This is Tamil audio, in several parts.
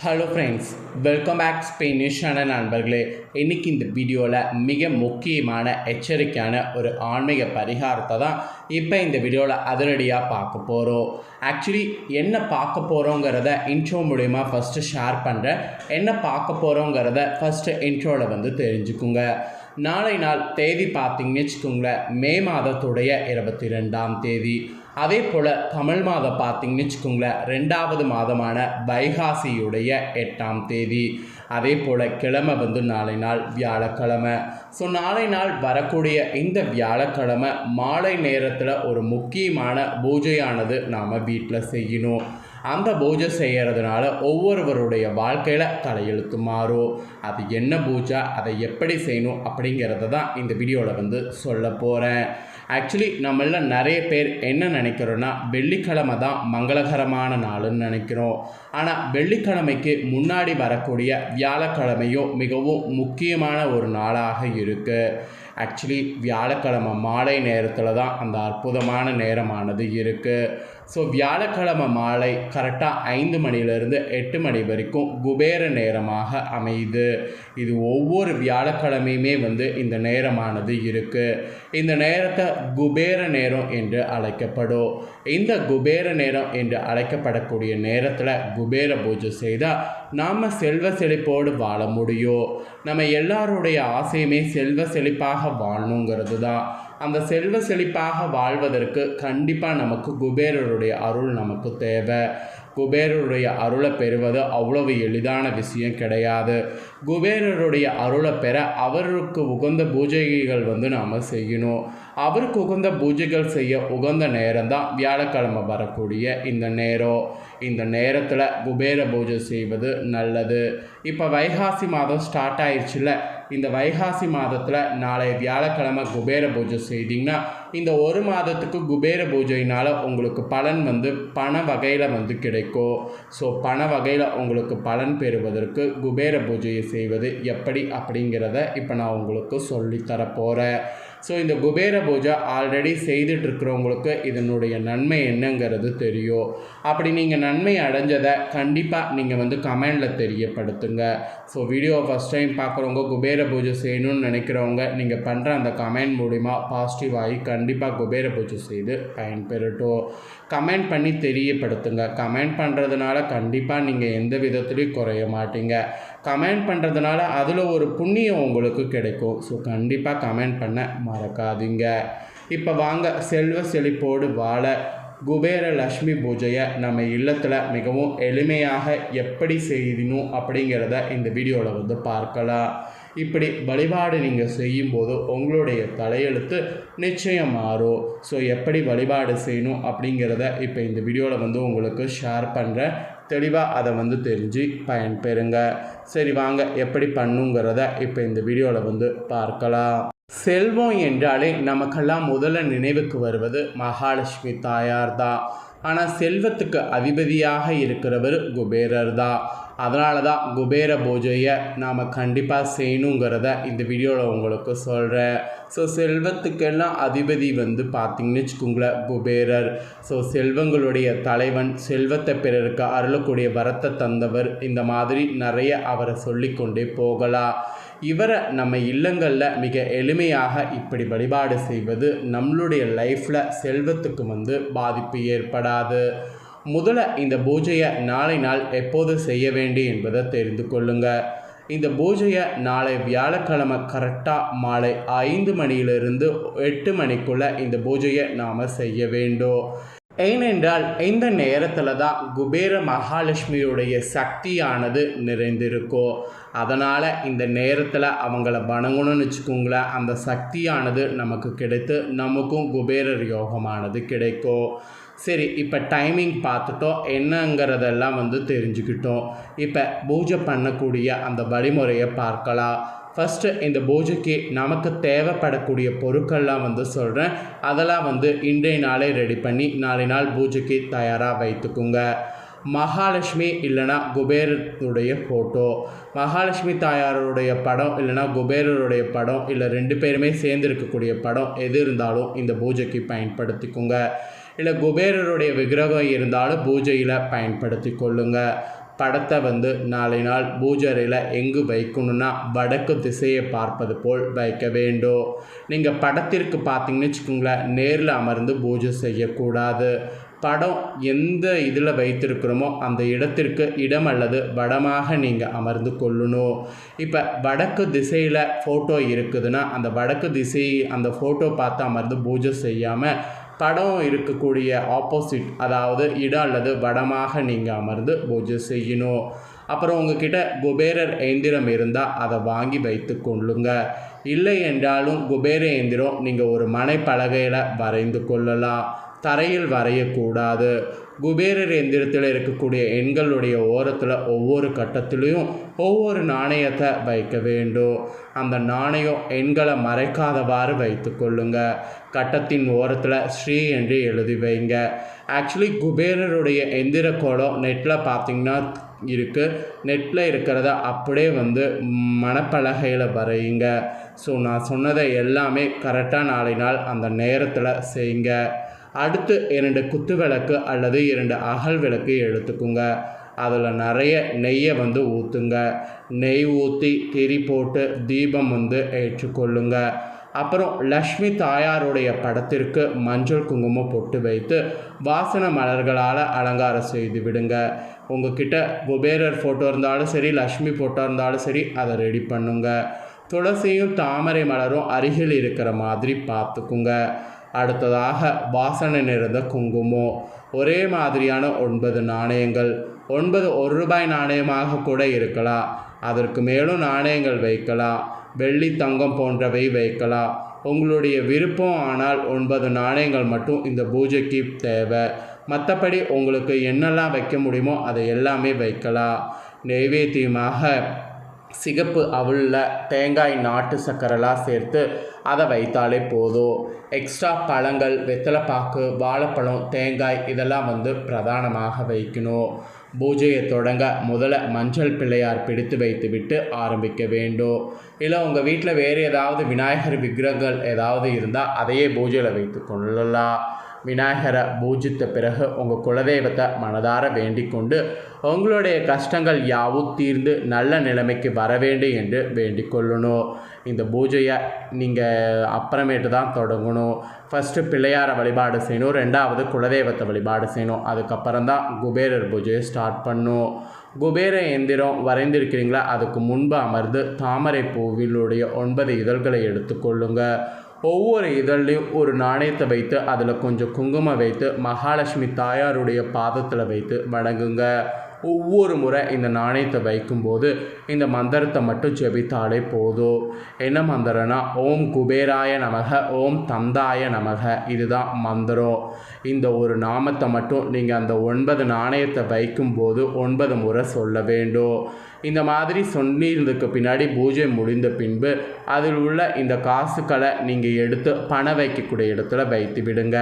ஹலோ ஃப்ரெண்ட்ஸ் வெல்கம் பேக் ஸ்பெயினிஷான நண்பர்களே. இன்றைக்கி இந்த வீடியோவில் மிக முக்கியமான எச்சரிக்கையான ஒரு ஆன்மீக பரிகாரத்தை தான் இப்போ இந்த வீடியோவில் அதிரடியாக பார்க்க போகிறோம் ஆக்சுவலி என்ன பார்க்க போகிறோங்கிறத இன்ட்ரோ மூலயமா ஃபஸ்ட்டு ஷேர் பண்ணுறேன் என்ன பார்க்க போகிறோங்கிறத ஃபஸ்ட்டு இன்ட்ரோவில் வந்து தெரிஞ்சுக்குங்க. நாளை நாள் தேதி பார்த்தீங்கன்னு வச்சுக்கோங்களேன் மே மாதத்துடைய இருபத்தி ரெண்டாம் தேதி. அதே போல் தமிழ் மாதம் பார்த்தீங்கன்னு வச்சுக்கோங்களேன் ரெண்டாவது மாதமான வைகாசியுடைய எட்டாம் தேதி. அதே போல் கிழமை வந்து நாளை நாள் வியாழக்கிழமை. ஸோ நாளை நாள் வரக்கூடிய இந்த வியாழக்கிழமை மாலை நேரத்தில் ஒரு முக்கியமான பூஜையானது நாம் வீட்டில் செய்யணும். அந்த பூஜை செய்கிறதுனால ஒவ்வொருவருடைய வாழ்க்கையில் தலையெழுத்து மாறும். அது என்ன பூஜை அதை எப்படி செய்யணும் அப்படிங்கிறத தான் இந்த வீடியோவில் வந்து சொல்ல போகிறேன் ஆக்சுவலி நம்மள நிறைய பேர் என்ன நினைக்கிறோன்னா வெள்ளிக்கிழமை தான் மங்களகரமான நாளுன்னு நினைக்கிறோம். ஆனால் வெள்ளிக்கிழமைக்கு முன்னாடி வரக்கூடிய வியாழக்கிழமையும் மிகவும் முக்கியமான ஒரு நாளாக இருக்குது ஆக்சுவலி வியாழக்கிழமை மாலை நேரத்தில் தான் அந்த அற்புதமான நேரமானது இருக்குது ஸோ வியாழக்கிழமை மாலை கரெக்டாக ஐந்து மணிலேருந்து எட்டு மணி வரைக்கும் குபேர நேரமாக அமையுது. இது ஒவ்வொரு வியாழக்கிழமையுமே வந்து இந்த நேரமானது இருக்குது இந்த நேரத்தை குபேர நேரம் என்று அழைக்கப்படும். இந்த குபேர நேரம் என்று அழைக்கப்படக்கூடிய நேரத்தில் குபேர பூஜை செய்தால் நாம் செல்வ செழிப்போடு வாழ முடியும். நம்ம எல்லாருடைய ஆசையுமே செல்வ செழிப்பாக வாழணுங்கிறது தான் அந்த செல்வ செழிப்பாக வாழ்வதற்கு கண்டிப்பாக நமக்கு குபேரருடைய அருள் நமக்கு தேவை. குபேரருடைய அருளை பெறுவது அவ்வளவு எளிதான விஷயம் கிடையாது. குபேரருடைய அருளை பெற அவருக்கு உகந்த பூஜைகள் வந்து நாம் செய்யணும். அவருக்கு உகந்த பூஜைகள் செய்ய உகந்த நேரம் தான் வியாழக்கிழமை வரக்கூடிய இந்த நேரம். இந்த நேரத்தில் குபேர பூஜை செய்வது நல்லது. இப்போ வைகாசி மாதம் ஸ்டார்ட் ஆயிடுச்சுல இந்த வைகாசி மாதத்தில் நாளை வியாழக்கிழமை குபேர பூஜை செய்தீங்கன்னா இந்த ஒரு மாதத்துக்கு குபேர பூஜையினால் உங்களுக்கு பலன் வந்து பண வகையில் வந்து கிடைக்கும். ஸோ பண வகையில் உங்களுக்கு பலன் பெறுவதற்கு குபேர பூஜையை செய்வது எப்படி அப்படிங்கிறத இப்போ நான் உங்களுக்கு சொல்லித்தர போகிறேன் ஸோ இந்த குபேர பூஜை ஆல்ரெடி செய்துட்டு இருக்கிறவங்களுக்கு இதனுடைய நன்மை என்னங்கிறது தெரியும். அப்படி நீங்கள் நன்மை அடைஞ்சதை கண்டிப்பாக நீங்கள் வந்து கமெண்டில் தெரியப்படுத்துங்க. ஸோ வீடியோ ஃபஸ்ட் டைம் பார்க்குறவங்க குபேர பூஜை செய்யணும்னு நினைக்கிறவங்க நீங்கள் பண்ணுற அந்த கமெண்ட் மூலிமா பாசிட்டிவ் ஆகி கண்டிப்பாக குபேர பூஜை செய்து பயன்பெறட்டும். கமெண்ட் பண்ணி தெரியப்படுத்துங்க. கமெண்ட் பண்ணுறதுனால கண்டிப்பாக நீங்கள் எந்த விதத்துலேயும் குறைய மாட்டீங்க. கமெண்ட் பண்ணுறதுனால அதில் ஒரு புண்ணியம் உங்களுக்கு கிடைக்கும். ஸோ கண்டிப்பாக கமெண்ட் பண்ண மறக்காதீங்க. இப்போ வாங்க செல்வ செழிப்போடு வாழ. குபேர லக்ஷ்மி பூஜையை நம்ம இல்லத்தில் மிகவும் எளிமையாக எப்படி செய்யணும் அப்படிங்கிறத இந்த வீடியோவில் வந்து பார்க்கலாம். இப்படி வழிபாடு நீங்கள் செய்யும்போது உங்களுடைய தலையெழுத்து நிச்சயம் மாறும் ஸோ எப்படி வழிபாடு செய்யணும் அப்படிங்கிறத இப்போ இந்த வீடியோவில் வந்து உங்களுக்கு ஷேர் பண்ணுறேன் தெளிவாக அதை வந்து தெரிஞ்சு பயன்பெறுங்க. சரி வாங்க எப்படி பண்ணுங்கிறத இப்போ இந்த வீடியோவில் வந்து பார்க்கலாம். செல்வம் என்றாலே நமக்கெல்லாம் முதல்ல நினைவுக்கு வருவது மகாலட்சுமி தாயார் தான் ஆனால் செல்வத்துக்கு அதிபதியாக இருக்கிறவர் குபேரர் தான் அதனால தான் குபேர பூஜையை நாம் கண்டிப்பாக செய்யணுங்கிறத இந்த வீடியோவில் உங்களுக்கு சொல்கிறேன் ஸோ செல்வத்துக்கெல்லாம் அதிபதி வந்து பார்த்திங்கன்னு வச்சுக்கோங்களேன் குபேரர். ஸோ செல்வங்களுடைய தலைவன் செல்வத்தை பிறருக்கு அருளக்கூடிய வரத்தை தந்தவர். இந்த மாதிரி நிறைய அவரை சொல்லிக்கொண்டே போகலாம். இவரை நம்ம இல்லங்களில் மிக எளிமையாக இப்படி வழிபாடு செய்வது நம்மளுடைய லைஃப்பில் செல்வத்துக்கு வந்து பாதிப்பு ஏற்படாது. முதல்ல இந்த பூஜையை நாளை நாள் எப்போது செய்ய வேண்டி என்பதை தெரிந்து கொள்ளுங்கள் இந்த பூஜையை நாளை வியாழக்கிழமை கரெக்டாக மாலை ஐந்து மணியிலிருந்து எட்டு மணிக்குள்ளே இந்த பூஜையை நாம் செய்ய வேண்டும். ஏனென்றால் இந்த நேரத்தில் தான் குபேர மகாலட்சுமியுடைய சக்தியானது நிறைந்திருக்கும் அதனால் இந்த நேரத்தில் அவங்கள வணங்கணும்னு வச்சுக்கோங்களேன் அந்த சக்தியானது நமக்கு கிடைத்து நமக்கும் குபேரர் யோகமானது கிடைக்கும் சரி இப்போ டைமிங் பார்த்துட்டோம். என்னங்கிறதெல்லாம் வந்து தெரிஞ்சுக்கிட்டோம். இப்போ பூஜை பண்ணக்கூடிய அந்த வழிமுறையை பார்க்கலாம். ஃபஸ்ட்டு இந்த பூஜைக்கு நமக்கு தேவைப்படக்கூடிய பொருட்கள்லாம் வந்து சொல்கிறேன் அதெல்லாம் வந்து இன்றைய நாளே ரெடி பண்ணி நாளை நாள் பூஜைக்கு தயாராக வைத்துக்குங்க. மகாலட்சுமி இல்லைனா குபேரனுடைய ஃபோட்டோ மகாலட்சுமி தாயாருடைய படம் இல்லைனா குபேரருடைய படம் இல்லை ரெண்டு பேருமே சேர்ந்து இருக்கக்கூடிய படம் எது இருந்தாலும் இந்த பூஜைக்கு பயன்படுத்திக்கோங்க. இல்லை குபேரருடைய விக்கிரகம் இருந்தாலும் பூஜையில் பயன்படுத்தி கொள்ளுங்கள் படத்தை வந்து நாளை நாள் பூஜரையில் எங்கு வைக்கணும்னா வடக்கு திசையை பார்ப்பது போல் வைக்க வேண்டும். நீங்கள் படத்திற்கு பார்த்தீங்கன்னு வச்சுக்கோங்களேன் நேரில் அமர்ந்து பூஜை செய்யக்கூடாது. படம் எந்த இதில் வைத்திருக்கிறோமோ அந்த இடத்திற்கு இடம் அல்லது வடமாக நீங்கள் அமர்ந்து கொள்ளணும். இப்போ வடக்கு திசையில் ஃபோட்டோ இருக்குதுன்னா அந்த வடக்கு திசை அந்த ஃபோட்டோ பார்த்து அமர்ந்து பூஜை செய்யாமல் படம் இருக்கக்கூடிய ஆப்போசிட் அதாவது இடம் அல்லது வடமாக நீங்கள் அமர்ந்து பூஜை செய்யணும். அப்புறம் உங்ககிட்ட குபேரர் எந்திரம் இருந்தால் அதை வாங்கி வைத்து கொள்ளுங்க. இல்லை என்றாலும் குபேர எந்திரம் நீங்கள் ஒரு மனைப்பலகையில் வரைந்து கொள்ளலாம். தரையில் வரையக்கூடாது. குபேரர் எந்திரத்தில் இருக்கக்கூடிய எண்களுடைய ஓரத்தில் ஒவ்வொரு கட்டத்திலையும் ஒவ்வொரு நாணயத்தை வைக்க வேண்டும். அந்த நாணயம் எண்களை மறைக்காதவாறு வைத்து கொள்ளுங்க. கட்டத்தின் ஓரத்தில் ஸ்ரீ என்று எழுதி வைங்க. ஆக்சுவலி குபேரருடைய எந்திர கோலம் நெட்டில் பார்த்திங்கன்னா இருக்குது நெட்டில் இருக்கிறத அப்படியே வந்து மனப்பலகையில் வரையுங்க. ஸோ நான் சொன்னதை எல்லாமே கரெக்டாக நாளை நாள் அந்த நேரத்தில் செய்யுங்க அடுத்து இரண்டு குத்து விளக்கு அல்லது இரண்டு அகல் விளக்கு எடுத்துக்குங்க. அதில் நிறைய நெய்யை வந்து ஊற்றுங்க நெய் ஊற்றி திரி போட்டு தீபம் வந்து ஏற்றுக்கொள்ளுங்க. அப்புறம் லக்ஷ்மி தாயாருடைய படத்திற்கு மஞ்சள் குங்குமம் பொட்டு வைத்து வாசன மலர்களால் அலங்காரம் செய்து விடுங்க. உங்ககிட்ட குபேரர் ஃபோட்டோ இருந்தாலும் சரி லக்ஷ்மி ஃபோட்டோ இருந்தாலும் சரி அதை ரெடி பண்ணுங்க. துளசியும் தாமரை மலரும் அருகில் இருக்கிற மாதிரி பார்த்துக்குங்க. அடுத்ததாக வாசனை நிறைந்த குங்குமம். ஒரே மாதிரியான ஒன்பது நாணயங்கள். ஒன்பது ஒரு ரூபாய் நாணயமாக கூட இருக்கலாம். அதற்கு மேலும் நாணயங்கள் வைக்கலாம். வெள்ளி தங்கம் போன்றவை வைக்கலாம். உங்களுடைய விருப்பம் ஆனால் ஒன்பது நாணயங்கள் மட்டும் இந்த பூஜைக்கு தேவை. மற்றபடி உங்களுக்கு என்னெல்லாம் வைக்க முடியுமோ அதை எல்லாமே வைக்கலாம். நெய்வேத்தியமாக சிகப்பு அவுளில் தேங்காய் நாட்டு சக்கரெல்லாம் சேர்த்து அதை வைத்தாலே போதும். எக்ஸ்ட்ரா பழங்கள் வெத்தலைப்பாக்கு வாழைப்பழம் தேங்காய் இதெல்லாம் வந்து பிரதானமாக வைக்கணும். பூஜையை தொடங்க முதல்ல மஞ்சள் பிள்ளையார் பிடித்து வைத்து விட்டு ஆரம்பிக்க வேண்டும். இல்லை உங்கள் வீட்டில் வேறு ஏதாவது விநாயகர் விக்கிரகங்கள் ஏதாவது இருந்தால் அதையே பூஜையில் வைத்து கொள்ளலாம். விநாயகரை பூஜித்த பிறகு உங்கள் குலதெய்வத்தை மனதார வேண்டிக்கொண்டு உங்களுடைய கஷ்டங்கள் யாவும் தீர்ந்து நல்ல நிலைமைக்கு வர வேண்டும் என்று வேண்டிக் கொள்ளணும் இந்த பூஜையை நீங்கள் அப்புறமேட்டு தான் தொடங்கணும். ஃபஸ்ட்டு பிள்ளையாரை வழிபாடு செய்யணும். ரெண்டாவது குலதெய்வத்தை வழிபாடு செய்யணும். அதுக்கப்புறம் தான் குபேரர் பூஜையை ஸ்டார்ட் பண்ணும் குபேர எந்திரம் வரைந்திருக்கிறீங்களா? அதுக்கு முன்பு அமர்ந்து தாமரை பூவிலுடைய ஒன்பது இதழ்களை எடுத்துக்கொள்ளுங்கள் ஒவ்வொரு இதழ்லையும் ஒரு நாணயத்தை வைத்து அதில் கொஞ்சம் குங்குமம் வைத்து மகாலட்சுமி தாயாருடைய பாதத்தில் வைத்து வணங்குங்க. ஒவ்வொரு முறை இந்த நாணயத்தை வைக்கும்போது இந்த மந்திரத்தை மட்டும் ஜெபித்தாலே போதும். என்ன மந்திரம்னா ஓம் குபேராய நமக ஓம் தந்தாய நமக இதுதான் மந்திரம். இந்த ஒரு நாமத்தை மட்டும் நீங்கள் அந்த ஒன்பது நாணயத்தை வைக்கும்போது ஒன்பது முறை சொல்ல வேண்டும். இந்த மாதிரி சொன்னிருந்ததுக்கு பின்னாடி பூஜை முடிந்த பின்பு அதில் உள்ள இந்த காசுகளை நீங்கள் எடுத்து பணம் வைக்கக்கூடிய இடத்துல வைத்து விடுங்க.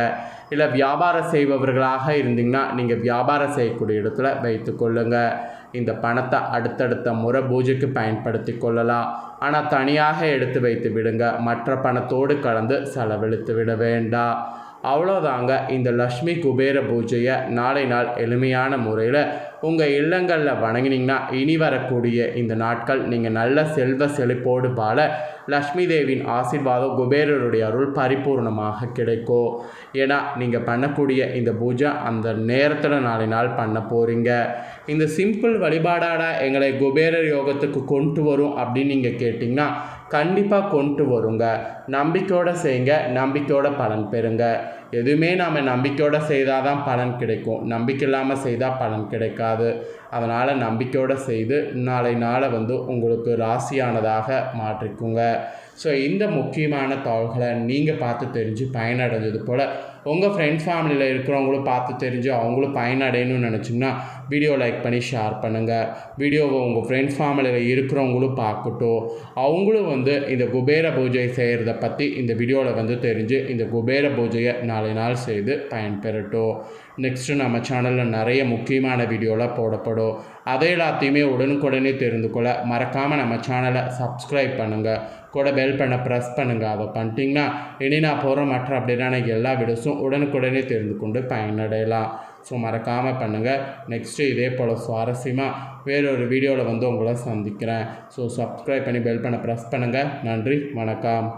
இல்லை வியாபாரம் செய்பவர்களாக இருந்தீங்கன்னா நீங்கள் வியாபாரம் செய்யக்கூடிய இடத்துல வைத்து கொள்ளுங்கள் இந்த பணத்தை அடுத்தடுத்த முறை பூஜைக்கு பயன்படுத்தி கொள்ளலாம். ஆனால் தனியாக எடுத்து வைத்து விடுங்க. மற்ற பணத்தோடு கலந்து செலவழித்து விட வேண்டாம். அவ்வளோதாங்க இந்த லக்ஷ்மி குபேர பூஜையை நாளை நாள் எளிமையான முறையில் உங்கள் இல்லங்களில் வணங்கினீங்கன்னா இனி வரக்கூடிய இந்த நாட்கள் நீங்கள் நல்ல செல்வ செழிப்போடு பால லக்ஷ்மி தேவியின் ஆசீர்வாதம் குபேரருடைய அருள் பரிபூர்ணமாக கிடைக்கும். ஏன்னா நீங்கள் பண்ணக்கூடிய இந்த பூஜை அந்த நேரத்தில் நாளை நாள் பண்ண போகிறீங்க இந்த சிம்பிள் வழிபாடாட எங்களை குபேரர் யோகத்துக்கு கொண்டு வரும் அப்படின்னு நீங்கள் கேட்டிங்கன்னா கண்டிப்பாக கொண்டு வருங்க. நம்பிக்கையோடு செய்யுங்க நம்பிக்கையோட பலன் பெறுங்க. எதுவுமே நாம் நம்பிக்கையோடு செய்தால் தான் பலன் கிடைக்கும். நம்பிக்கை இல்லாமல் செய்தால் பலன் கிடைக்காது. அதனால் நம்பிக்கையோடு செய்து நாளை நாளை வந்து உங்களுக்கு ராசியானதாக மாற்றிக்குங்க. ஸோ இந்த முக்கியமான தகவல்களை நீங்கள் பார்த்து தெரிஞ்சு பயனடைஞ்சது போல் உங்கள் ஃப்ரெண்ட்ஸ் ஃபேமிலியில் இருக்கிறவங்களும் பார்த்து தெரிஞ்சு அவங்களும் பயனடையணும்னு நினச்சிங்கன்னா வீடியோ லைக் பண்ணி ஷேர் பண்ணுங்கள் வீடியோவை உங்கள் ஃப்ரெண்ட்ஸ் ஃபேமிலியில் இருக்கிறவங்களும் பார்க்கட்டும். அவங்களும் வந்து இந்த குபேர பூஜை செய்கிறத பற்றி இந்த வீடியோவில் வந்து தெரிஞ்சு இந்த குபேர பூஜையை நாளை நாள் செய்து பயன்பெறட்டும். நெக்ஸ்ட்டு நம்ம சேனலில் நிறைய முக்கியமான வீடியோலாம் போடப்படும். அதை எல்லாத்தையுமே உடனுக்குடனே தெரிந்து கொள்ள மறக்காமல் நம்ம சேனலை சப்ஸ்கிரைப் பண்ணுங்கள் கூட பெல் பண்ண ப்ரெஸ் பண்ணுங்கள் அதை பண்ணிட்டீங்கன்னா இனி நான் போகிற மற்ற அப்படின்னா எல்லா வீடியோஸும் உடனுக்குடனே தெரிந்து கொண்டு பயனடையலாம். ஸோ மறக்காமல் பண்ணுங்கள் நெக்ஸ்ட்டு இதே போல் சுவாரஸ்யமாக வேறொரு வீடியோவில் வந்து உங்களை சந்திக்கிறேன். ஸோ சப்ஸ்கிரைப் பண்ணி பெல் பண்ண ப்ரெஸ் பண்ணுங்கள் நன்றி. வணக்கம்.